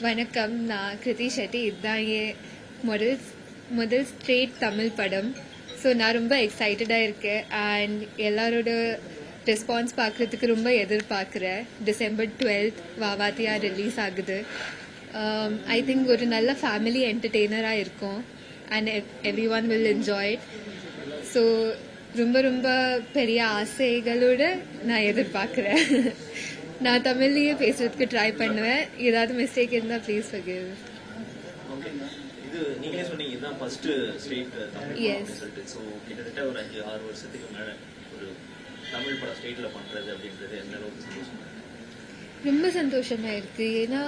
வணக்கம் நான் கிருதி ஷெட்டி. இதுதான் என் முதல் முதல் ஸ்ட்ரேட் தமிழ் படம். ஸோ நான் ரொம்ப எக்ஸைட்டடாக இருக்கேன். அண்ட் எல்லாரோட ரெஸ்பான்ஸ் பார்க்குறதுக்கு ரொம்ப எதிர்பார்க்குறேன். டிசம்பர் டுவெல்த் வாவாத்தியா ரிலீஸ் ஆகுது. Um, ஐ திங்க் ஒரு நல்ல ஃபேமிலி என்டர்டெய்னராக இருக்கும். And everyone will enjoy so ரொம்ப ரொம்ப பெரிய ஆசைகளோட நான் எதிர்பார்க்குறேன். நான் தமிழ்லயே பேசுறதுக்கு ட்ரை பண்ணுவேன். ஏதாவது மிஸ்டேக் இருந்தால் ப்ளீஸ் இது நீங்களே சொன்னீங்க இதுதான் ஃபர்ஸ்ட் ஸ்டேட் தமிழ் Yes. படம் சொல்லிட்டு. ஸோ கிட்டத்தட்ட ஒரு அஞ்சு ஆறு வருஷத்துக்கு மேல ஒரு தமிழ் படம் ஸ்டேட்ல பண்றது அப்படின்றது எந்த அளவுக்கு சந்தோஷமா இருக்கு? ரொம்ப சந்தோஷமா இருக்கு. ஏன்னா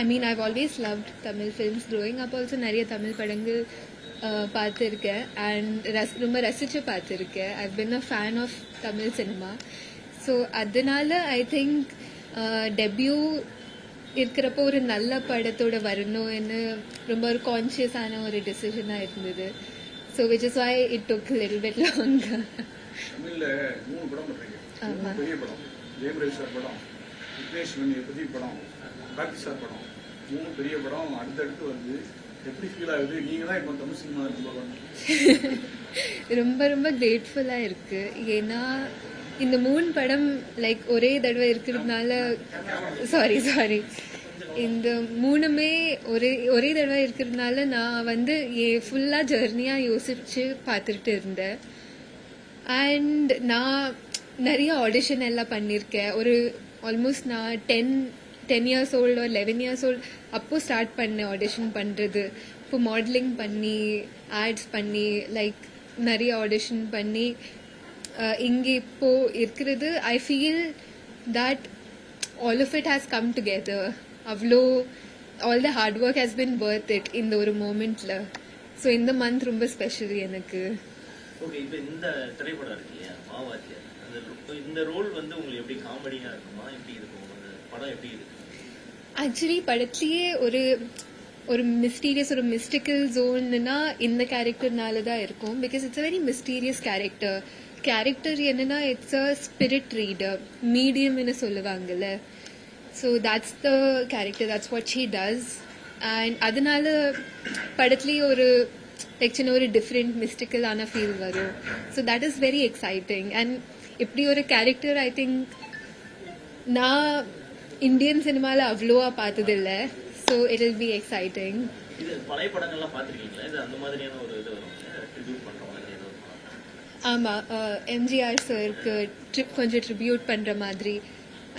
I mean I've always loved Tamil films growing up also நிறைய தமிழ் படங்கள் uh, பார்த்துருக்கேன். அண்ட் ரஸ் ரொம்ப ரசித்து பார்த்துருக்கேன். I been a fan of Tamil cinema so அதனால ஐ திங்க் டெபியூ இருக்கிறப்போ ஒரு நல்ல படத்தோட வரணும்னு ரொம்ப ஒரு கான்ஷியஸான ஒரு டிசிஷனாக இருந்தது. So which is why it took little bit longer தமிழ்ல மூணு பெரிய படம். அடுத்தடுத்து வந்து எப்படி ஃபீல் ஆகுது? தான் இப்போ தமிழ் சினிமா ரொம்ப ரொம்ப கிரேட்ஃபுல்லாக இருக்கு. ஏன்னா இந்த மூணு படம் லைக் ஒரே தடவை இருக்கிறதுனால சாரி சாரி இந்த மூணுமே ஒரே ஒரே தடவை இருக்கிறதுனால நான் வந்து ஏ ஃபுல்லாக ஜெர்னியாக யோசிச்சு பார்த்துட்டு இருந்தேன். அண்ட் நான் நிறைய ஆடிஷன் எல்லாம் பண்ணியிருக்கேன். ஒரு ஆல்மோஸ்ட் நான் டென் டென் இயர்ஸ் ஓல்டு ஒரு லெவன் இயர்ஸ் ஓல்டு அப்போ ஸ்டார்ட் பண்ணேன் ஆடிஷன் பண்ணுறது இப்போ மாடலிங் பண்ணி ஆட்ஸ் பண்ணி லைக் நிறைய ஆடிஷன் பண்ணி இங்கே இப்போ இருக்கிறது I feel that all of it has come together அவ்வளோ all the hard work has been birth it இந்த ஒரு மூமெண்ட்டில் ஸோ இந்த மந்த் ரொம்ப ஸ்பெஷல் எனக்கு. ஓகே இப்போ இந்த திரைப்படம் இருக்கு இல்லையா மாவாத்தியார்? அந்த ro- இந்த ரோல் வந்து உங்களுக்கு எப்படி காமெடியா இருக்குமா? எப்படி இருக்கும்? அந்த படம் எப்படி இருக்கு? ஆக்சுவலி படத்துலயே ஒரு ஒரு மிஸ்டீரியஸ் ஒரு மிஸ்டிக்கல் ஜோன்னா இந்த கேரக்டர்னால தான் இருக்கும். Because it's a very mysterious character character என்னன்னா இட்ஸ் அ ஸ்பிரிட் ரீடர் மீடியம்னு சொல்லுவாங்கல்ல. So that's the character that's what she does and அதனால படத்துலேயே ஒரு லைக் சின்ன ஒரு டிஃப்ரெண்ட் மிஸ்டிக்கலான ஃபீல் வரும். So that is very exciting and இப்படி ஒரு கேரக்டர் ஐ திங்க் நான் இந்தியன் சினிமாவில் அவ்வளோவா பார்த்ததில்ல. So it will be exciting இது பழைய படங்கள்லாம் பார்த்திருக்கீங்களா? இது அந்த மாதிரியான ஒரு இது வரும். ட்ரிபியூட் மாதிரி ஒரு ஆமாம் எம்ஜிஆர் சருக்கு ட்ரிப் கொஞ்சம் ட்ரிபியூட் பண்ணுற மாதிரி.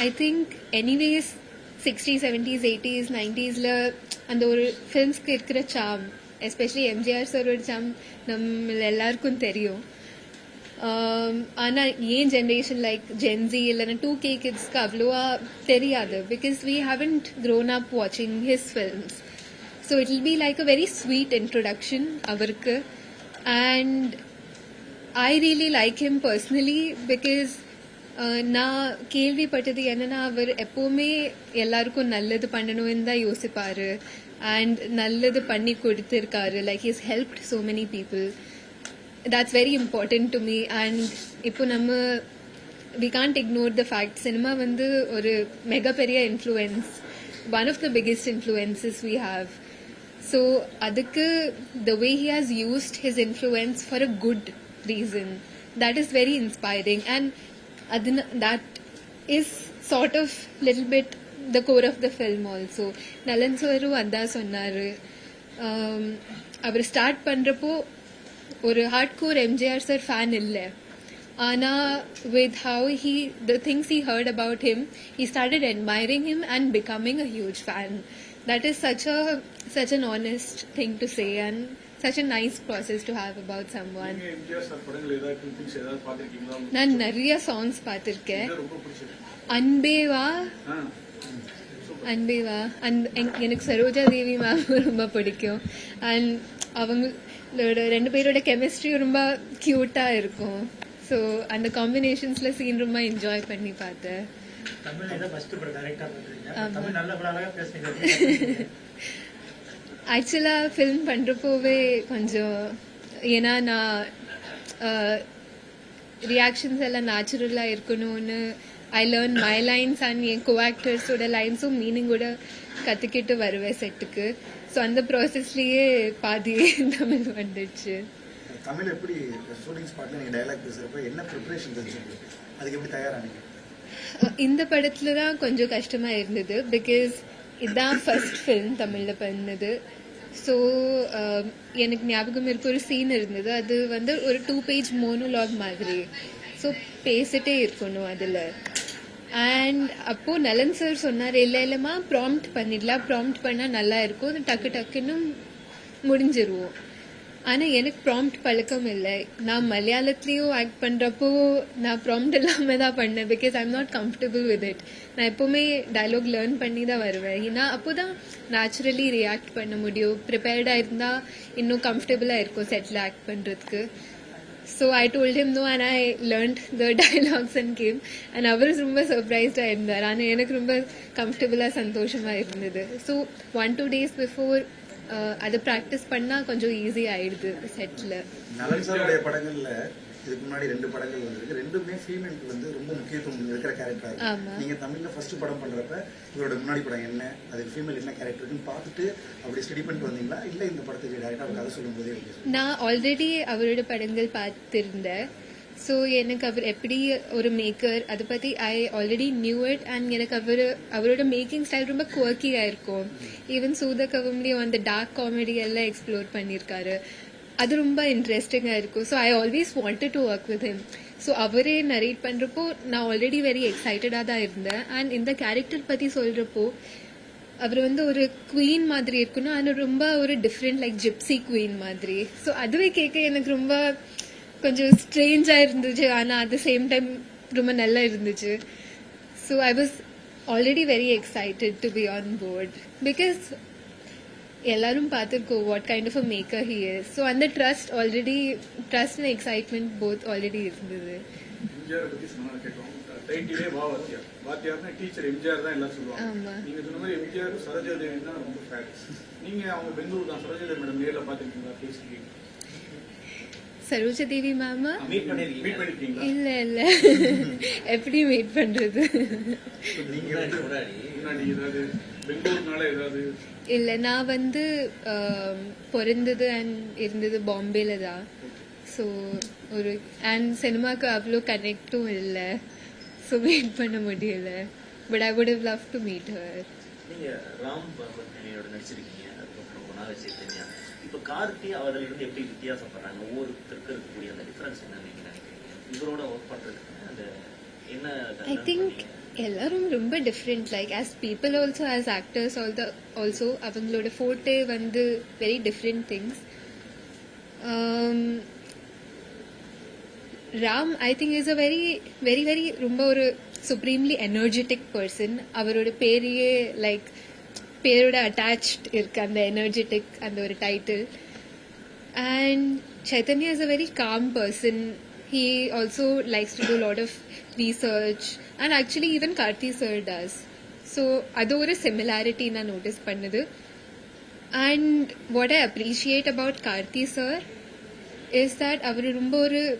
I think anyways sixty seventies eighties நைன்டீஸில் அந்த ஒரு ஃபிலிம்ஸ்க்கு இருக்கிற சாம் எஸ்பெஷலி எம்ஜிஆர் சரோட சாம் நம்ம எல்லாருக்கும் தெரியும். Um, ஆனால் ஏன் ஜென்ரேஷன் லைக் ஜென்சி இல்லைன்னா டூ கே கிட்ஸ்க்கு அவ்வளோவா தெரியாது. Because we haven't grown up வாட்சிங் his films so it will be like a very sweet introduction அவருக்கு. And I really like him personally because நான் கேள்விப்பட்டது என்னன்னா அவர் எப்போவுமே எல்லாருக்கும் நல்லது பண்ணணும்னு தான் யோசிப்பார். அண்ட் நல்லது பண்ணி கொடுத்துருக்காரு. Like he's helped so many people that's very important to me and இப்போ நம்ம we can't ignore the fact cinema வந்து ஒரு மிகப்பெரிய influence one of the biggest influences we have so அதுக்கு the way he has used his influence for a good reason that is very inspiring and adina, that is sort of little bit the core of the film also நலன் சாரும் அதான் சொன்னாரு um, அவர் start பண்றப்போ ஒரு hard core MGR sir fan இல்லை ஆனா with how he the things he heard about him he started admiring him and becoming a huge fan. That is such a such an honest thing to say and such a nice process to have about someone. நீங்க MGR sir படங்கள் ஏதாவது two things ஏதாவது பார்த்திருக்கீங்களா? உங்களுக்கு நான் நிறைய songs பார்த்துருக்கேன். எது ரொம்ப பிடிச்சது. அன்பேவா? ஆ. அன்பேவா? அண்ட் என்- எனக்கு சரோஜா தேவி மேம் ரொம்ப பிடிக்கும். அண்ட் அவங்களோட ரெண்டு பேரோட கெமிஸ்ட்ரி ரொம்ப க்யூட்டாக இருக்கும். ஸோ அந்த காம்பினேஷன்ஸில் சீன் ரொம்ப என்ஜாய் பண்ணி பார்த்தேன். ஆக்சுவலாக ஃபில்ம் பண்ணுறப்போவே கொஞ்சம் ஏன்னா நான் ரியாக்ஷன்ஸ் எல்லாம் நேச்சுரலாக இருக்கணும்னு I learn my lines and என் கோ ஆக்டர்ஸோட லைன்ஸும் மீனிங்கோட கற்றுக்கிட்டு வருவேன் செட்டுக்கு ஸோ அந்த ப்ராசஸ்லேயே பாதி தமிழ் வந்துடுச்சு தமிழ் எப்படி ஷூட்டிங் ஸ்பாட்ல நீங்க டயலாக் பேசுறப்ப என்ன ப்ரிப்பரேஷன் உங்களுக்கு அதுக்கு எப்படி தயாரானீங்க இந்த படத்துல தான் கொஞ்சம் கஷ்டமா இருந்தது. பிகாஸ் இதுதான் ஃபர்ஸ்ட் ஃபிலிம் தமிழ்ல பண்ணது. ஸோ எனக்கு ஞாபகம் இருக்க ஒரு சீன் இருந்தது. அது வந்து ஒரு டூ பேஜ் மோனோலாக் மாதிரி. ஸோ பேசிட்டே இருக்கணும் அதில். அண்ட் அப்போ நலன் சார் சொன்னார் இல்லை இல்லைம்மா ப்ராம்ப்ட் பண்ணிடலாம். ப்ராம்ப்ட் பண்ணால் நல்லா இருக்கும். அது டக்கு டக்குன்னு முடிஞ்சிருவோம். ஆனால் எனக்கு ப்ராம்ப்ட் பழக்கம் இல்லை. நான் மலையாளத்துலேயும் ஆக்ட் பண்ணுறப்போ நான் ப்ராம்ப்ட் இல்லாமல் தான் பண்ணேன். Because I'm not comfortable with it நான் எப்போவுமே டைலாக் லேர்ன் பண்ணி தான் வருவேன். ஏன்னா அப்போதான் நேச்சுரலி ரியாக்ட் பண்ண முடியும். ப்ரிப்பேர்டாக இருந்தால் இன்னும் கம்ஃபர்டபுளாக இருக்கும் செட்டில் ஆக்ட் பண்ணுறதுக்கு so I told him no and I learned the dialogues and came and அவர் ரொம்ப சர்ப்ரைஸ்டாக இருந்தார் ஆனால் எனக்கு ரொம்ப கம்ஃபர்டபுளாக சந்தோஷமாக இருந்தது. So one two days before அதை ப்ராக்டிஸ் பண்ணால் கொஞ்சம் ஈஸி ஆயிடுது செட்டில் நலன் சாருடைய படங்கள்ல இதுக்கு முன்னாடி ரெண்டு படங்கள் வந்திருக்கு. ரெண்டுமே ஃபீமேலுக்கு வந்து ரொம்ப முக்கியத்துவம் இருக்கிற கேரக்டரா நீங்க தமிழ்ல ஃபர்ஸ்ட் படம் பண்றப்ப இவரோட முன்னாடி படம் என்ன அதுக்கு ஃபீமேல் என்ன கேரக்டர் இருக்குன்னு பார்த்துட்டு அப்படி ஸ்டடி பண்ணிட்டு வந்தீங்களா? இல்ல இந்த படத்துக்கு டேரக்டா கதை சொல்லும் போதே நான் ஆல்ரெடி அவரோட படங்கள் பார்த்திருந்தேன். ஸோ எனக்கு அவர் எப்படி ஒரு மேக்கர் அதை பற்றி I already knew it and எனக்கு அவர் அவரோட மேக்கிங் ஸ்டைல் ரொம்ப குவர்க்கியாக இருக்கும். ஈவன் சூத கவம்லேயும் அந்த டார்க் காமெடி எல்லாம் எக்ஸ்ப்ளோர் பண்ணியிருக்காரு. அது ரொம்ப இன்ட்ரெஸ்டிங்காக இருக்கும். So I always wanted to work with him so அவரே நரேட் பண்ணுறப்போ நான் ஆல்ரெடி வெரி எக்ஸைட்டடாக தான் இருந்தேன். அண்ட் இந்த கேரக்டர் பற்றி சொல்கிறப்போ அவர் வந்து ஒரு குவீன் மாதிரி இருக்கணும் அண்ட் ரொம்ப ஒரு டிஃப்ரெண்ட் லைக் ஜிப்சி குவீன் மாதிரி. ஸோ அதுவே கேட்க எனக்கு ரொம்ப கொஞ்சம் ஸ்ட்ரேஞ்சாக இருந்துச்சு. ஆனால் அட் த சேம் டைம் ரொம்ப நல்லா இருந்துச்சு. So I was already very excited to be on board because எல்லாரும் பார்த்துருக்கோம் what kind of a maker he is so அந்த trust already trust and excitement both already இருந்தது. எம்ஜிஆர் பத்தி சொன்னா கேட்டோம் டைட்டிலே வா வாத்தியார் வாத்தியார்னா டீச்சர் எம்ஜிஆர் தான் எல்லாம் சொல்லுவாங்க. ஆமா. நீங்க சொன்ன மாதிரி எம்ஜிஆர் சரோஜா தேவி தான் ரொம்ப ஃபேன் நீங்க அவங்க பெங்களூர் தான் சரோஜா தேவி மேடம் நேர்ல பாத்துருக்கீங்களா பேசிருக்கீங்க சரோஜா தேவி மேமா? மீட் மீட் பண்ணிருக்கீங்க பண்ணிருக்கீங்களா? இல்ல இல்ல. எப்படி வெயிட் பண்றது? இல்ல நான் வந்து பிறந்தது அண்ட் இருந்தது பாம்பேல தான். ஸோ ஒரு அண்ட் சினிமாக்கு அவ்வளோ கனெக்டும் இல்லை. ஸோ வெயிட் பண்ண முடியல. But I would have love to meet her நீங்க ராம் பத்மினியோட நடிச்சிருக்கீங்க. அதுக்கப்புறம் குணால சைத்தன்யா இப்ப கார்த்தி அவர்கள் இருந்து எப்படி வித்தியாசப்படுறாங்க ஒவ்வொருத்தருக்கு இருக்கக்கூடிய அந்த டிஃபரன்ஸ் என்ன நீங்க நினைக்கிறீங்க? இவரோட ஒர்க் பண்றதுக்கு அந்த என்ன ஐ திங்க் எல்லாரும் ரொம்ப different like as people also as actors also also அவங்களோட ஃபோட்டே வந்து very different things Ram I think is a very very very ரொம்ப ஒரு சுப்ரீம்லி எனர்ஜெட்டிக் பர்சன் அவரோட பேரையே லைக் பேரோட அட்டாச்ட் இருக்கு அந்த எனர்ஜெட்டிக் அந்த ஒரு title and Chaitanya is a very calm person. He also likes to do a lot of research, and actually even Karthi sir does. So அது ஒரு similarity நான் notice பண்ணது and what I appreciate about Karthi sir is that அவர் ரொம்ப ஒரு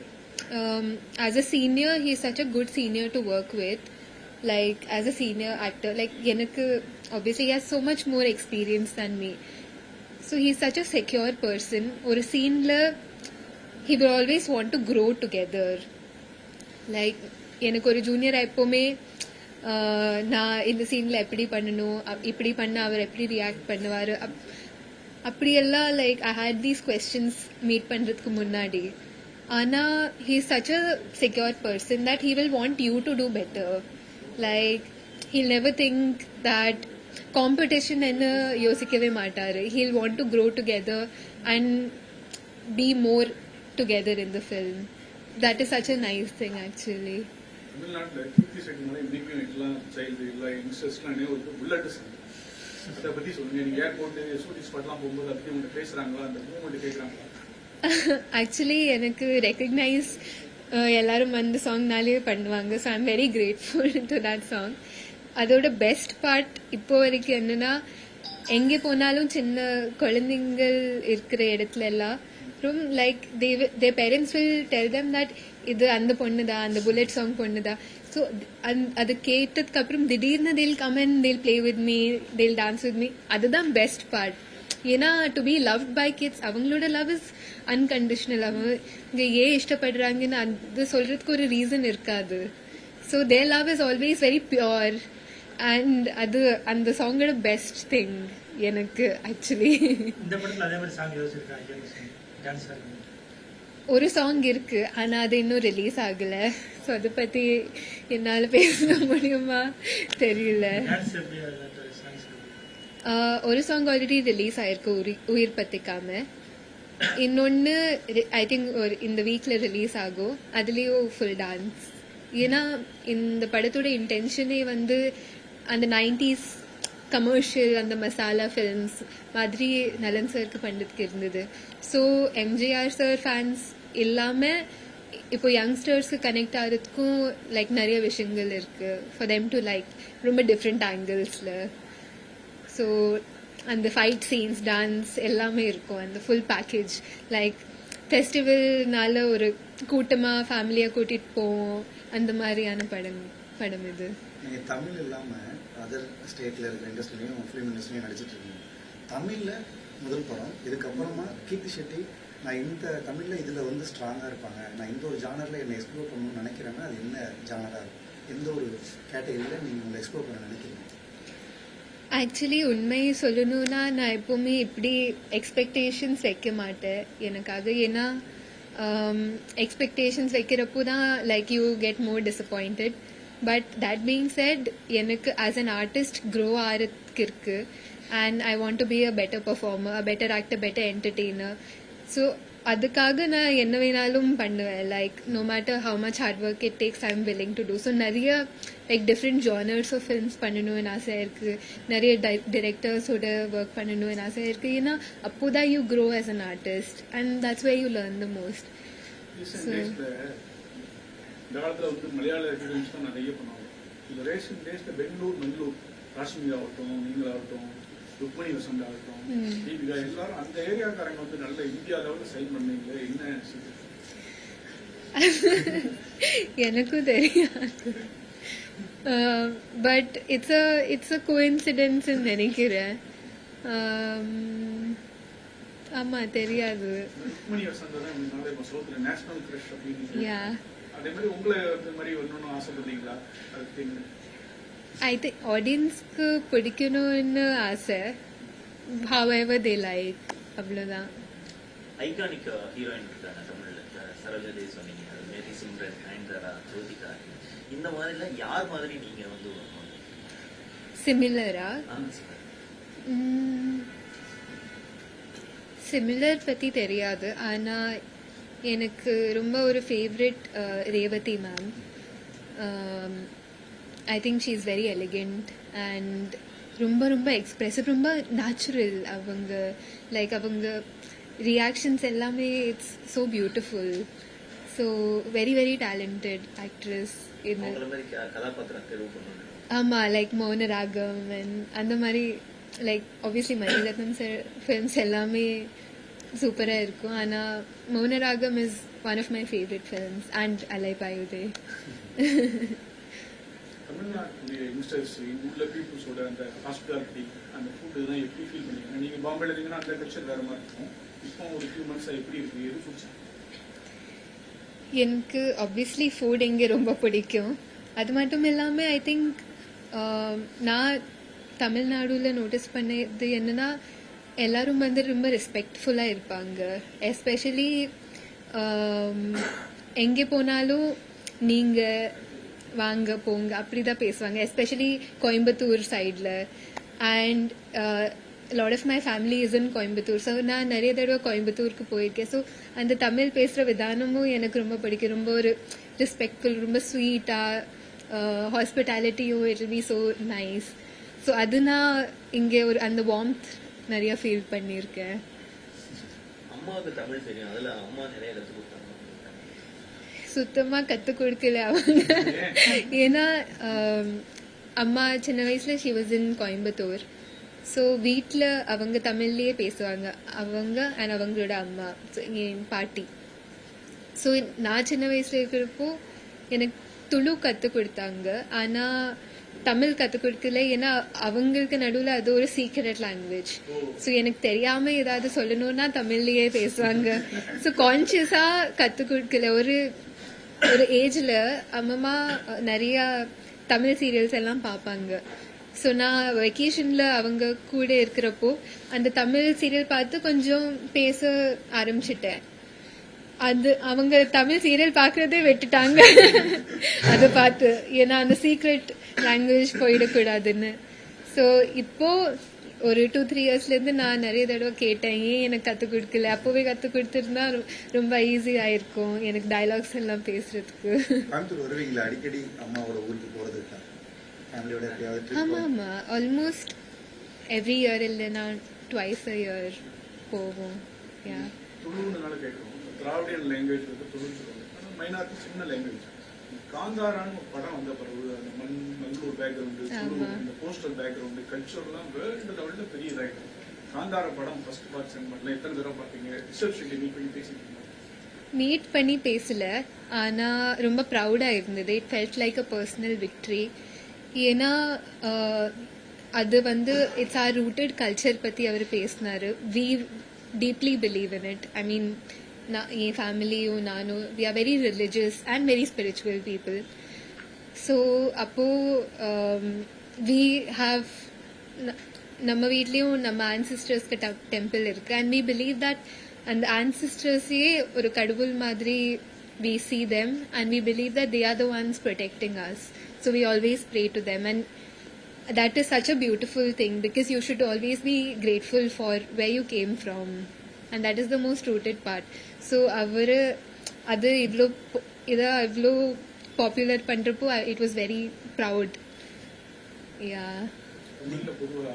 um, as a senior he is such a good senior to work with like as a senior actor like எனக்கு obviously he has so much more experience than me so he's such a secure person ஒரு சீன்ல he will always want to grow together like எனக்கு ஒரு junior எப்போவுமே ஆஹ், நான் இந்த சீன்ல எப்படி பண்ணணும் அப்- இப்படி பண்ண அவர் எப்படி ரியாக்ட் பண்ணுவார் அப்படியெல்லாம் like I hate these questions meet பண்ணுறதுக்கு முன்னாடி ஆனால் he such a secure person that he will want you to do better like he'll never think that competition என்ன யோசிக்கவே மாட்டார் he'll want to grow together and be more together in the film. That is such a nice thing, actually. தமிழ்நாட்டில் கீர்த்தி செட்டினால இன்னைக்கும் எல்லாம் child இல்லை யங்ஸ்டர்ஸ்லாம் ஒரு bullet அதை பத்தி சொல்லுங்க. நீங்க ஏர்போர்ட் ஷூட்டிங் ஸ்பாட்லாம் போகும்போது அதை பத்தி உங்களுக்கு பேசுறாங்களா? அந்த மூமெண்ட் கேட்கறாங்களா ஆக்சுவலி எனக்கு ரெக்கக்னைஸ் எல்லாரும் அந்த சாங்னாலே பண்ணுவாங்க. So I'm very grateful to that song அதோட பெஸ்ட் பார்ட் இப்போ வரைக்கும் என்னன்னா எங்கே போனாலும் சின்ன குழந்தைங்கள் இருக்கிற இடத்துல எல்லாம் ரொம்ப like they they parents will tell them that இது அந்த பொண்ணு தான் அந்த புல்லட் சாங் பொண்ணு தான் ஸோ அது கேட்டதுக்கு அப்புறம் திடீர்னு they'll come and they'll play with me they'll dance with me அதுதான் பெஸ்ட் பார்ட் ஏன்னா to be love by kids அவங்களோட லவ் இஸ் அன்கண்டிஷனல் அவங்க ஏன் இஷ்டப்படுறாங்கன்னு அது சொல்றதுக்கு ஒரு ரீசன் இருக்காது. So they love is always very pure and அது அந்த சாங்கோட பெஸ்ட் திங் எனக்கு ஆக்சுவலி இந்த படத்துல அதே மாதிரி சாங் யோசிச்சிருக்காங்க டான்ஸ் ஒரு சாங் இருக்கு ஆனா அது இன்னும் ரிலீஸ் ஆகல. ஸோ அதை பத்தி என்னால பேச முடியுமா? தெரியல. ஆஹ் ஒரு சாங் ஆல்ரெடி ரிலீஸ் ஆயிருக்கு உயிர் பத்திக்காம. இன்னொன்னு ஐ திங்க் ஒரு இந்த வீக்ல ரிலீஸ் ஆகும். அதுலயும் ஃபுல் டான்ஸ் ஏன்னா இந்த படத்தோட இன்டென்ஷனே வந்து அந்த நைன்டிஸ் கமர்ஷியல் அந்த மசாலா ஃபிலிம்ஸ் மாதிரி நலன் சருக்கு பண்றதுக்கு இருந்தது ஸோ எம்ஜிஆர் சார் ஃபேன்ஸ் இல்லாமல் இப்போ யங்ஸ்டர்ஸ்க்கு கனெக்ட் ஆகிறதுக்கும் லைக் நிறைய விஷயங்கள் இருக்கு ஃபார் தெம் டு லைக் ரொம்ப டிஃப்ரெண்ட் ஆங்கிள்ஸில் ஸோ அந்த ஃபைட் சீன்ஸ் டான்ஸ் எல்லாமே இருக்கும் அந்த ஃபுல் பேக்கேஜ் லைக் ஃபெஸ்டிவல்னால ஒரு கூட்டமாக ஃபேமிலியாக கூட்டிகிட்டு போவோம் அந்த மாதிரியான படம் படம் இது தமிழ் இல்லாமல் அதர் ஸ்டேட்டில் இருக்கிற இண்டஸ்ட்ரிலையும் ஃபிலிம் இண்டஸ்ட்ரிலையும் நடிச்சிட்டு இருக்கீங்க தமிழில் முதல் படம் இதுக்கப்புறமா கீர்த்தி ஷெட்டி நான் இந்த தமிழில் இதில் வந்து ஸ்ட்ராங்காக இருப்பாங்க. நான் இந்த ஒரு ஜானரில் என்னை எக்ஸ்ப்ளோர் பண்ணணும்னு நினைக்கிறேன்னா அது என்ன ஜானராக இருக்கும்? எந்த ஒரு கேட்டகரியில் நீங்கள் உங்களை எக்ஸ்ப்ளோர் பண்ண நினைக்கிறீங்க? ஆக்சுவலி உண்மையை சொல்லணும்னா நான் எப்போவுமே இப்படி எக்ஸ்பெக்டேஷன்ஸ் வைக்க மாட்டேன். எனக்காக ஏன்னா um, எக்ஸ்பெக்டேஷன்ஸ் வைக்கிறப்போ தான் like you get more disappointed but that being set எனக்கு ஆஸ் அன் ஆர்டிஸ்ட் க்ரோ ஆகிறதுக்கு இருக்கு and I want to be a better performer a better actor better entertainer so அதுக்காக நான் என்ன வேணாலும் பண்ணுவேன். Like no matter how much hard work it takes I am willing to do so நிறைய like different genres of films பண்ணணும்னு ஆசை இருக்கு. நிறைய டிரெக்டர்ஸோட ஒர்க் பண்ணணும்னு ஆசை இருக்கு. ஏன்னா அப்போதான் you grow as an artist and that's way you learn the most டேஸ்ல இந்த காலத்துல வந்து மலையாள ஹீரோயின்ஸ் தான் நிறைய பண்ணுவாங்க. இந்த ரீசெண்ட் டேஸ்ல பெங்களூர் மங்களூர் காஷ்மீர் ஆகட்டும் நீங்களாகட்டும் ருக்மணி வசந்த் ஆகட்டும். தீபிகா எல்லாரும் அந்த ஏரியாக்காரங்க வந்து நல்ல இந்தியா லெவலில் சைன் பண்ணீங்களே என்ன? எனக்கும் தெரியாது. But it's a it's a coincidence நினைக்கிறேன். Um, ஆமா தெரியாது. யா அதே மாதிரி உங்களை இந்த மாதிரி வரணும்னு ஆசைப்படுறீங்களா? அதுக்கு என்ன? ஐ திங்க் ஆடியன்ஸ்க்கு பிடிக்கணும்னு ஆசை. ஹவ் தே லைக் அவ்வளோதான் ஐகானிக் ஹீரோயின் இருக்காங்க தமிழ்ல. அஹ் சரோஜா தேவி சொன்னீங்க. அது மேரி சிம்ரன் நயன்தாரா ஜோதிகா இந்த மாதிரிலாம் யார் மாதிரி நீங்க வந்து? சிமிலரா. சிமிலர் பற்றி தெரியாது. ஆனால் எனக்கு ரொம்ப ஒரு favourite Revathi ma'am I think she is very elegant and ரொம்ப ரொம்ப எக்ஸ்ப்ரெசிவ் ரொம்ப நேச்சுரல் அவங்க லைக் அவங்க ரியாக்ஷன்ஸ் எல்லாமே it's so beautiful so very very talented actress இது அவங்கள மாதிரி க- கதாபாத்திரம் தேர்வு பண்ணணும் ஆமா லைக் மௌன ராகம் and அந்த மாதிரி like obviously Maniratnam sir films எல்லாமே சூப்பரா இருக்கும். ஆனா Mouna Ragam is one of my favourite films and Alai Payuthey எனக்கு ஆப்வியஸ்லி ஃபுட் இங்கே ரொம்ப பிடிக்கும். அது மட்டும் இல்லாமல் ஐ திங்க் நான் தமிழ்நாடுல நோட்டீஸ் பண்ணது என்னன்னா எல்லாரும் வந்து ரொம்ப ரெஸ்பெக்ட்ஃபுல்லாக இருப்பாங்க. எஸ்பெஷலி um, எங்கே போனாலும் நீங்கள் வாங்க போங்க அப்படி தான் பேசுவாங்க. எஸ்பெஷலி கோயம்புத்தூர் சைடில் and lot of my family is in Coimbatore. So நான் நிறைய தடவை கோயம்புத்தூருக்கு போயிருக்கேன். ஸோ அந்த தமிழ் பேசுகிற விதானமும் எனக்கு ரொம்ப பிடிக்கும். ரொம்ப ஒரு ரெஸ்பெக்ட்ஃபுல் ரொம்ப ஸ்வீட்டாக ஹாஸ்பிட்டாலிட்டியும் it be so nice so அது நான் இங்கே ஒரு அந்த வார்ம்த் நிறைய ஃபீல் பண்ணியிருக்கேன். அம்மாவுக்கு தமிழ் தெரியும். அதுல அம்மா நிறைய கற்றுக் கொடுத்தாங்க. சுத்தமா கத்து கொடுக்கல அவங்க. ஏன்னா அம்மா சின்ன வயசுல she was in Coimbatore. So வீட்டில் அவங்க தமிழ்லயே பேசுவாங்க. அவங்க அண்ட் அவங்களோட அம்மா. என் பாட்டி. ஸோ நான் சின்ன வயசுல இருக்கிறப்போ எனக்கு துளு கத்து கொடுத்தாங்க. ஆனா தமிழ் கற்றுக் கொடுக்கல ஏன்னா அவங்களுக்கு நடுவில் அது ஒரு சீக்ரெட் லாங்குவேஜ் ஸோ எனக்கு தெரியாம ஏதாவது சொல்லணும்னா தமிழ்லயே பேசுவாங்க. ஸோ கான்சியஸா கற்றுக் கொடுக்கல ஒரு ஒரு ஏஜ்ல அம்மம்மா நிறைய தமிழ் சீரியல்ஸ் எல்லாம் பார்ப்பாங்க ஸோ நான் வெக்கேஷன்ல அவங்க கூட இருக்கிறப்போ அந்த தமிழ் சீரியல் பார்த்து கொஞ்சம் பேச ஆரம்பிச்சிட்டேன். அது அவங்க தமிழ் சீரியல் பார்க்கறதே விட்டுட்டாங்க. அதை பார்த்து ஏன்னா அந்த சீக்ரெட் லாங்குவேஜ் போயிடக்கூடாதுன்னு. ஸோ இப்போ ஒரு டூ த்ரீ இயர்ஸ்ல இருந்து நான் நிறைய தடவை கேட்டேன் ஏன் எனக்கு கத்து கொடுக்கல? அப்போவே கத்து கொடுத்துருந்தா ரொம்ப ஈஸி ஆயிருக்கும் எனக்கு டயலாக்ஸ் எல்லாம் பேசுறதுக்கு. அடிக்கடி அம்மாவோட ஊருக்கு போறதுக்கா ஃபேமிலியோட எப்பயாவது trip ஆமா போக- ஆமா. ஆல்மோஸ்ட் எவ்ரி இயர் இல்லைன்னா ட்வைஸ் அ இயர் போவோம். யா திராவிடியன் லாங்குவேஜ் வந்து சொல்லுவாங்க ஆனால் மைனாரிட்டி சின்ன லாங்குவேஜ் காந்தாரான்னு ஒரு படம் வந்த பிறகு அந்த மண் மங்களூர் பேக்ரவுண்டு. இந்த போஸ்டல் பேக்ரவுண்டு கல்ச்சர்லாம் வேர்ல்டு லெவலில் பெரிய இதாகிடும் காந்தார படம் ஃபர்ஸ்ட் பார்ட் சென்ட் பண்ணல எத்தனை தடவை பார்த்தீங்க? ரிசப்ஷன் மீட் பண்ணி பேசிட்டு மீட் பண்ணி பேசல. ஆனா ரொம்ப ப்ரௌடா இருந்தது. It felt like a personal victory ஏன்னா அது வந்து இட்ஸ் ஆர் ரூட்டட் கல்ச்சர் பத்தி அவர் பேசினாரு. We deeply believe in it I mean நான் என் ஃபேமிலியும் நானும் we are very religious and very spiritual people so அப்போ வி ஹாவ் நம்ம வீட்லயும் நம்ம ஆன்சிஸ்டர்ஸ்க்கு டெம்பிள் இருக்கு அண்ட் வி பிலீவ் தட் அந்த ஆன்சிஸ்டர்ஸே ஒரு கடவுள் மாதிரி we see them and we believe that they are the ones protecting us so we always pray to them and that is such a beautiful thing because you should always be grateful for where you came from and that is the most rooted part so அவர் அது இவ்வளோ இதை இவ்வளோ popular பண்ணுறப்போ it was very proud yeah தமிழ்ல பொதுவா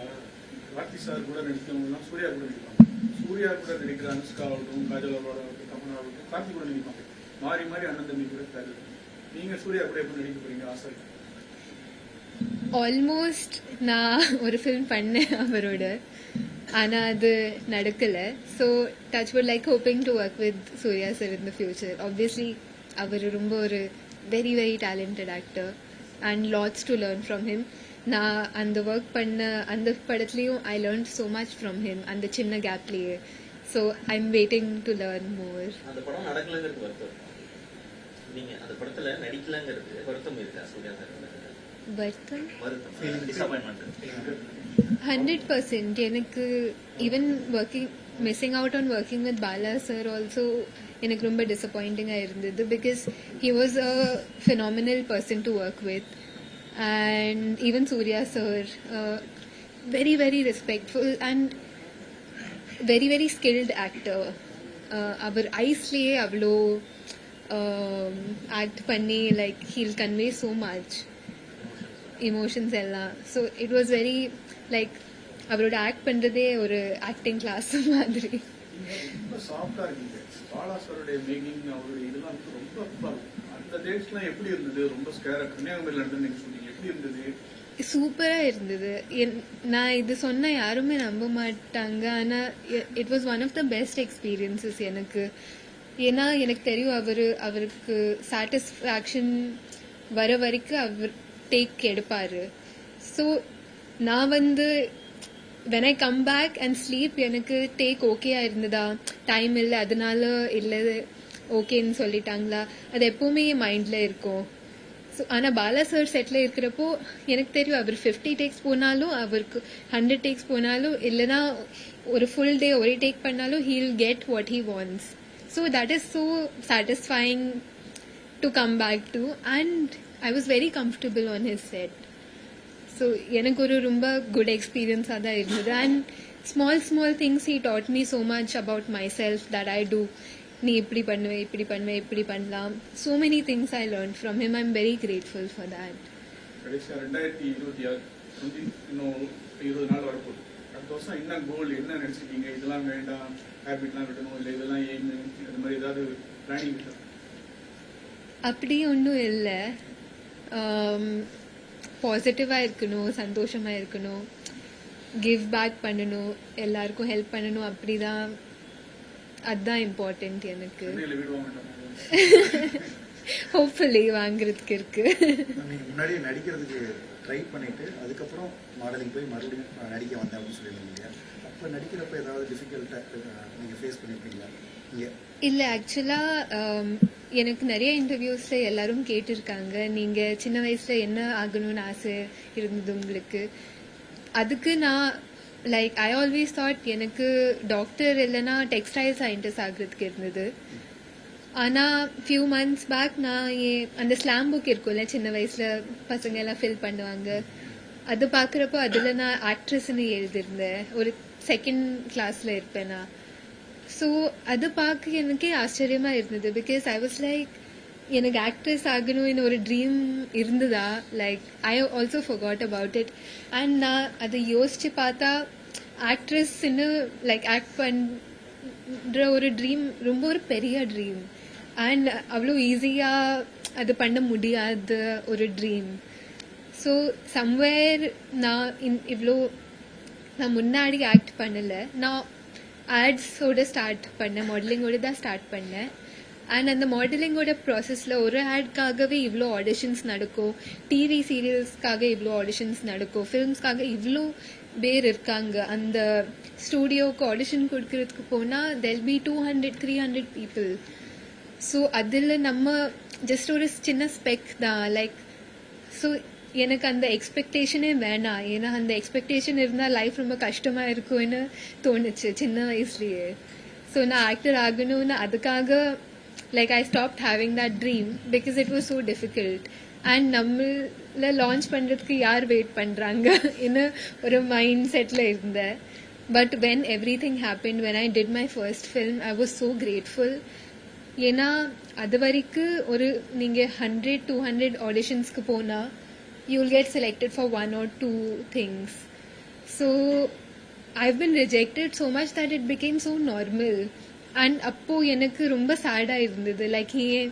Karthi sir கூட நடிக்கிறவங்கலாம் சூர்யா கூட நடிப்பாங்க. சூர்யா கூட நடிக்கிற அனுஷ்கா ஆகட்டும் காஜல் அரோரா ஆகட்டும் கமலா ஆகட்டும் கார்த்தி கூட நடிப்பாங்க. மாறி மாறி அண்ணன் தம்பி கூட பேர் நீங்க சூர்யா கூட எப்படி நடிக்க போறீங்க? ஆசை ஆல்மோஸ்ட் நான் ஒரு ஃபிலிம் பண்ணேன் அவரோட. ஆனா அது நடக்கல. So touch would like hoping to work with Suriya sir in the future obviously அவர் ரொம்ப ஒரு very very talented actor and lots to learn from him நான் அந்த ஒர்க் பண்ண அந்த படத்துலையும் I learn so much from him அந்த சின்ன கேப்லேயே so I am waiting to learn more அந்த படம் நடக்கலங்கிறது வருத்தம். இருக்கா? நீங்க அந்த படத்துல நடிக்கலங்கிறது வருத்தம் இருக்கா? சூர்யா சார்? வருத்தம்? வருத்தம். டிசப்பாயின்மெண்ட் ஹண்ட்ரட் பர்சன்ட் எனக்கு even working missing out on working with Bala sir also எனக்கு ரொம்ப டிசப்பாயிண்டிங்காக இருந்தது. Because he was a phenomenal person to work with and even Suriya sir very very respectful and very very skilled actor அவர் ஐஸ்லேயே அவ்வளோ act பண்ணி like he'll convey so much emotions எல்லாம். So it was very like அவரோட act பண்ணுறதே ஒரு acting class மாதிரி. எப்படி இருந்தது? நான் இது சொன்னா யாருமே நம்ப மாட்டாங்க. ஆனா it was one of the best experiences எனக்கு. ஏன்னா எனக்கு தெரியும் அவரு அவருக்கு சாட்டிஸ்ஃபேக்ஷன் வர வரைக்கும் அவர் டேக் எடுப்பாரு. ஸோ நான் வந்து when I come back and sleep எனக்கு டேக் ஓகேயா இருந்ததா? டைம் இல்லை அதனால இல்லை ஓகேன்னு சொல்லிட்டாங்களா? அது எப்பவுமே என் மைண்டில் இருக்கும். ஸோ ஆனால் பாலா சார் செட்டில் இருக்கிறப்போ எனக்கு தெரியும் அவர் ஃபிஃப்டி டேக்ஸ் போனாலும் அவருக்கு ஹண்ட்ரட் டேக்ஸ் போனாலும் இல்லைனா ஒரு ஃபுல் டே ஒரே டேக் பண்ணாலும் he'll get what he wants so that is so satisfying to come back to and I was very comfortable on his set so எனக்கு ஒரு ரொம்ப குட் எக்ஸ்பீரியன்ஸாக தான் இருந்தது. And small small things he taught me so much about myself that I do நீ இப்படி பண்ணுவே இப்படி பண்ணுவே இப்படி பண்ணலாம். So many things I learn from him I am very grateful for that ரெண்டாயிரத்தி இருபத்தி ஆறு இன்னும் இருபது நாள் வரப்போகுது. அடுத்த வருஷம் என்ன கோல் என்ன நினைச்சிருக்கீங்க? இதெல்லாம் வேண்டாம் ஹேபிட்லாம் விடணும் இல்லை இதெல்லாம் எய்ம் அந்த மாதிரி ஏதாவது பிளானிங் அப்படி ஒன்றும் இல்லை. பாசிட்டிவாக இருக்கணும் சந்தோஷமாக இருக்கணும் கிவ் பேக் பண்ணணும் எல்லாருக்கும் ஹெல்ப் பண்ணணும் அப்படிதான் அதுதான் இம்பார்ட்டன்ட் எனக்கு? ஹோப்ஃபுல்லி வாங்குறதுக்கு இருக்கு. நீங்க முன்னாடியே நடிக்கிறதுக்கு ட்ரை பண்ணிட்டு அதுக்கப்புறம் மாடலிங் போய் மறுபடியும் நடிக்க வந்தேன் அப்படின்னு சொல்லியிருந்தீங்க இப்போ நடிக்கிறப்ப ஏதாவது டிஃபிகல்ட்டாக நீங்கள் ஃபேஸ் பண்ணியிருக்கீங்களா இங்கே. இல்ல எனக்கு நிறைய இன்டர்வியூஸில் எல்லாரும் கேட்டிருக்காங்க. நீங்கள் சின்ன வயசில் என்ன ஆகணும்னு ஆசை இருந்தது உங்களுக்கு? அதுக்கு நான் லைக் ஐ ஆல்வேஸ் தாட் எனக்கு டாக்டர் இல்லைன்னா டெக்ஸ்டைல் சயின்டிஸ்ட் ஆகிறதுக்கு இருந்தது. ஆனால் ஃபியூ மந்த்ஸ் பேக் நான் என் அந்த ஸ்லாம் புக் இருக்கும்ல சின்ன வயசில் பசங்க எல்லாம் ஃபில் பண்ணுவாங்க. அது பார்க்குறப்போ அதில் நான் ஆக்ட்ரஸ்னு எழுதியிருந்தேன். ஒரு செகண்ட் கிளாஸ்ல இருப்பேன்? நான் ஸோ அது பார்க்க எனக்கே ஆச்சரியமா இருந்தது. பிகாஸ் ஐ வாஸ் லைக் எனக்கு ஆக்ட்ரஸ் ஆகணும்னு ஒரு ட்ரீம் இருந்ததா? Like I also forgot about it and நான் அதை யோசிச்சு பார்த்தா ஆக்ட்ரஸ்ன்னு லைக் ஆக்ட் பண்ற ஒரு ட்ரீம் ரொம்ப ஒரு பெரிய ட்ரீம் அண்ட் அவ்வளோ ஈஸியாக அது பண்ண முடியாத ஒரு ட்ரீம் ஸோ சம்வேர் நான் இன் இவ்வளோ நான் முன்னாடி ஆக்ட் பண்ணல. நான் ஆட்ஸோட ஸ்டார்ட் பண்ணேன். மாடலிங்கோட தான் ஸ்டார்ட் பண்ணேன். அண்ட் அந்த மாடலிங்கோட ப்ராசஸில் ஒரு ஆட்காகவே இவ்வளோ ஆடிஷன்ஸ் நடக்கும். டிவி சீரியல்ஸ்க்காக இவ்வளோ ஆடிஷன்ஸ் நடக்கும். ஃபிலிம்ஸ்க்காக இவ்வளோ பேர் இருக்காங்க. அந்த ஸ்டூடியோவுக்கு ஆடிஷன் கொடுக்கறதுக்கு போனால் there'll be two hundred three hundred people so அதில் நம்ம ஜஸ்ட் ஒரு சின்ன ஸ்பெக் தான். லைக் ஸோ எனக்கு அந்த எக்ஸ்பெக்டேஷனே வேணாம். ஏன்னா அந்த எக்ஸ்பெக்டேஷன் இருந்தால் லைஃப் ரொம்ப கஷ்டமா இருக்கும்னு தோணுச்சு சின்ன வயசுலேயே. ஸோ நான் ஆக்டர் ஆகணும்னு அதுக்காக like I stop having that dream because it was so difficult and நம்மள லான்ச் பண்ணுறதுக்கு யார் வெயிட் பண்ணுறாங்க இன்னும் ஒரு மைண்ட் செட்டில் இருந்தேன். But when everything happen when I did my first film I was so grateful ஏன்னா அது வரைக்கும் ஒரு நீங்கள் ஹண்ட்ரட் டூ ஹண்ட்ரட் ஆடிஷன்ஸ்க்கு போனால் you will get selected for one or two things so I've been rejected so much that it became so normal and அப்போ எனக்கு ரொம்ப சேடாக இருந்தது லைக் ஏன்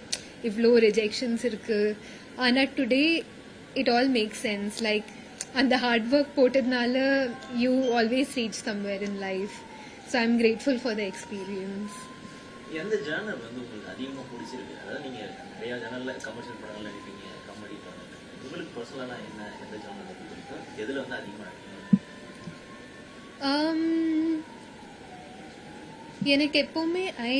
இவ்வளோ ரிஜெக்ஷன்ஸ் இருக்கு ஆனால் today it all make sense like அந்த ஹார்ட் ஒர்க் போட்டதுனால you always reach somewhere in life so I am grateful for the experience எந்த ஜேர்னல் வந்து உங்களுக்கு அதிகமா பிடிச்சிருக்கு. அதாவது நீங்க நிறைய ஜேர்னல்ல கமர்ஷியல் படங்கள் நடிப்பீங்க காமெடி படம் உங்களுக்கு பர்சனலா என்ன எந்த ஜானர் பிடிக்கும் எதுல வந்து அதிகமா um, எனக்கு எப்பவுமே ஐ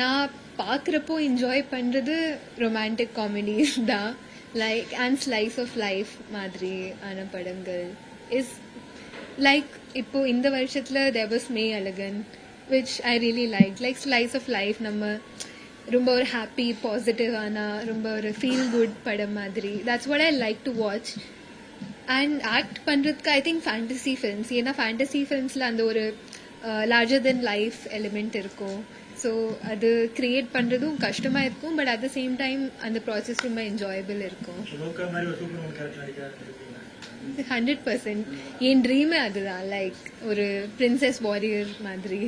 நான் பார்க்குறப்போ என்ஜாய் பண்ணுறது ரொமான்டிக் காமெடிஸ் தான். Like and slice of life மாதிரி ஆன படங்கள். இஸ் லைக் இப்போது இந்த வருஷத்தில் there was Meiyazhagan which I really like like slice of life நம்ம ரொம்ப ஒரு ஹாப்பி பாசிட்டிவான ரொம்ப ஒரு ஃபீல் குட் படம் மாதிரி. That's what I like to watch and act பண்ணுறதுக்கு ஐ திங்க் ஃபேண்டசி ஃபிலிம்ஸ் ஏன்னா ஃபேண்டசி ஃபிலிம்ஸில் அந்த ஒரு லார்ஜர் தென் லைஃப் எலிமெண்ட் இருக்கும். ஸோ அது கிரியேட் பண்ணுறதும் கஷ்டமாக இருக்கும் but at the same time அந்த ப்ராசஸ் ரொம்ப என்ஜாயபிள் இருக்கும். ஹண்ட்ரட் பர்சன்ட் என் ட்ரீமே அதுதான். லைக் ஒரு பிரின்சஸ் வாரியர் மாதிரி.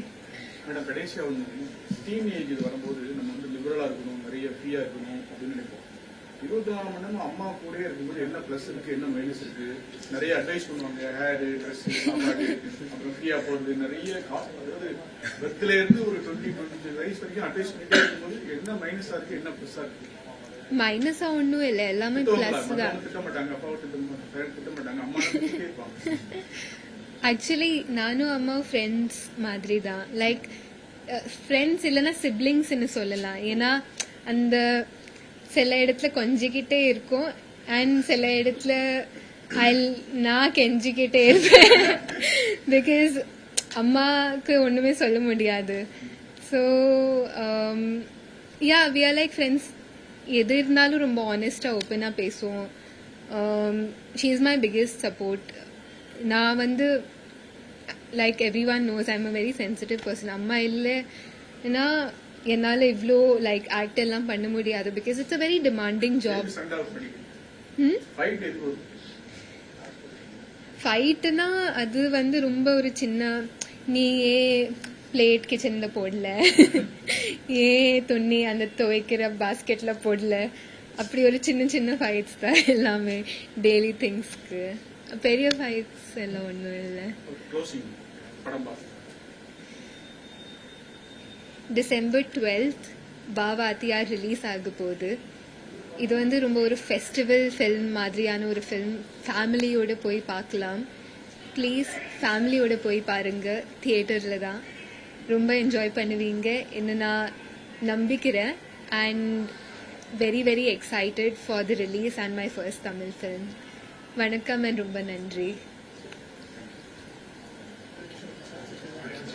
லிபரலா இருக்கணும் நிறைய ஃப்ரீயா இருக்கணும் அப்படின்னு நினைப்போம். இருபத்தி நாலு மணி நேரம் அம்மா கூடயே இருக்கும்போது என்ன ப்ளஸ் இருக்கு என்ன மைனஸ் இருக்கு? நிறைய அட்வைஸ் பண்ணுவாங்க ஹேரு ட்ரெஸ் சாப்பாடு அப்புறம் ஃப்ரீயா போறது நிறைய அதாவது இருந்து ஒரு டுவெண்ட்டி டுவெண்ட்டி வயசு வரைக்கும் அட்வைஸ் பண்ணிட்டே இருக்கும்போது என்ன மைனஸா இருக்கு என்ன ப்ளஸ்ஸா இருக்கு? மைனஸாக ஒன்றும் இல்லை எல்லாமே? ப்ளஸ் தான். ஆக்சுவலி நானும் அம்மா ஃப்ரெண்ட்ஸ் மாதிரி தான் லைக் ஃப்ரெண்ட்ஸ் இல்லைன்னா சிப்ளிங்ஸ்னு சொல்லலாம். ஏன்னா அந்த சில இடத்துல கொஞ்சிக்கிட்டே இருக்கும். அண்ட் சில இடத்துல ஐ நான் கெஞ்சிக்கிட்டே இருப்பேன். பிகாஸ் அம்மாவுக்கு ஒன்றுமே சொல்ல முடியாது. So yeah we are like friends எது இருந்தாலும் ரொம்ப ஆனஸ்டாக ஓப்பனாக பேசுவோம். She is my biggest support நான் வந்து like everyone knows I'm a very sensitive person அம்மா இல்லைன்னா என்னால் இவ்வளோ லைக் ஆக்ட் எல்லாம் பண்ண முடியாது. Because it's a very demanding job ஃபைட்டுனா அது வந்து ரொம்ப ஒரு சின்ன நீ ஏ பிளேட் கிச்சனில் போடல. ஏ துணி அந்த துவைக்கிற பாஸ்கெட்டில் போடல. அப்படி ஒரு சின்ன சின்ன ஃபைட்ஸ் தான் எல்லாமே. டெய்லி திங்ஸ்க்கு பெரிய ஃபைட்ஸ் எல்லாம் ஒன்றும் இல்லை. படம் டிசம்பர் டுவெல்த் பாவாத்தியார் ரிலீஸ் ஆக போகுது இது வந்து ரொம்ப ஒரு ஃபெஸ்டிவல் ஃபில்ம் மாதிரியான ஒரு ஃபில்ம் ஃபேமிலியோட போய் பார்க்கலாம். ப்ளீஸ் ஃபேமிலியோட போய் பாருங்க. தியேட்டரில் தான். ரொம்ப என்ஜாய் பண்ணுவீங்க. என்ன நான் நம்பிக்கிறேன். And very very excited for the release and my first Tamil film வணக்கம் அண்ட் ரொம்ப நன்றி.